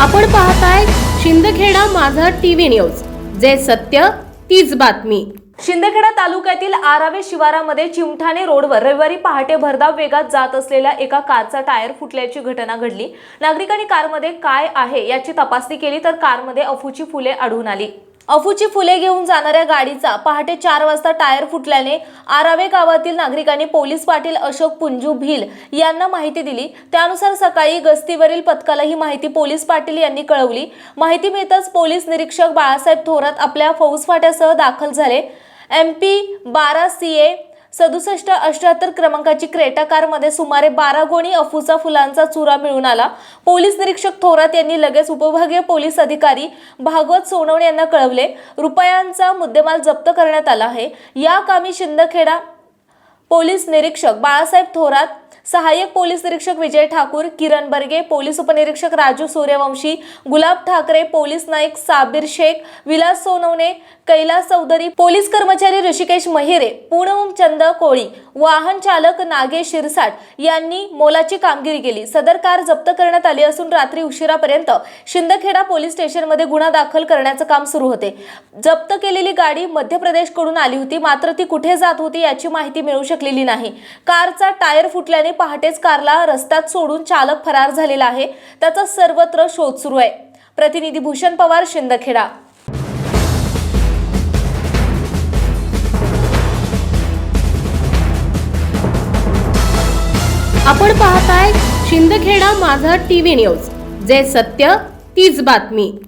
आपण पाहताय शिंदखेडा माझा टीव्ही न्यूज. जे सत्य तीच बातमी. शिंदखेडा तालुक्यातील आरावे शिवारामध्ये चिमठाणे रोडवर रविवारी पहाटे भरधाव वेगात जात असलेल्या एका कारचा टायर फुटल्याची घटना घडली. नागरिकांनी कारमध्ये काय आहे याची तपासणी केली तर कारमध्ये अफूची फुले आढळून आली. अफूची फुले घेऊन जाणाऱ्या गाडीचा पहाटे चार वाजता टायर फुटल्याने आरावे गावातील नागरिकांनी पोलीस पाटील अशोक पुंजू भिल यांना माहिती दिली. त्यानुसार सकाळी गस्तीवरील पथकाला ही माहिती पोलीस पाटील यांनी कळवली. माहिती मिळताच पोलीस निरीक्षक बाळासाहेब थोरात आपल्या फौजफाट्यासह दाखल झाले. एम पी बारा सी ए सदुसष्ट अष्ट्याहत्तर क्रमांकाची क्रेटा कारमध्ये सुमारे बारा गोणी अफूचा फुलांचा चुरा मिळून आला. पोलीस निरीक्षक थोरात यांनी लगेच उपविभागीय पोलीस अधिकारी भागवत सोनवणे यांना कळवले. रुपयांचा मुद्देमाल जप्त करण्यात आला आहे. या कामी शिंदखेडा पोलीस निरीक्षक बाळासाहेब थोरात सहाय्यक पोलीस निरीक्षक विजय ठाकूर किरण बर्गे पोलीस उपनिरीक्षक राजू सूर्यवंशी गुलाब ठाकरे पोलीस नाईक साबीर शेख विलास सोनवणे कैलास चौधरी पोलीस कर्मचारी ऋषिकेश महिरे पूनम चंद कोळी वाहन चालक नागे शिरसाट यांनी मोलाची कामगिरी केली. सदर कार जप्त करण्यात आली असून रात्री उशिरापर्यंत शिंदखेडा पोलीस स्टेशनमध्ये गुन्हा दाखल करण्याचं काम सुरू होते. जप्त केलेली गाडी मध्य प्रदेशकडून आली होती मात्र ती कुठे जात होती याची माहिती मिळू शकलेली नाही. कारचा टायर फुटल्याने पहाटेच कारला रस्त्यात सोडून चालक फरार झालेला आहे. त्याचा सर्वत्र शोध सुरू आहे. प्रतिनिधी भूषण पवार शिंदखेडा. आपण पाहताय शिंदखेडा माझा टीव्ही न्यूज. जे सत्य तीच बातमी.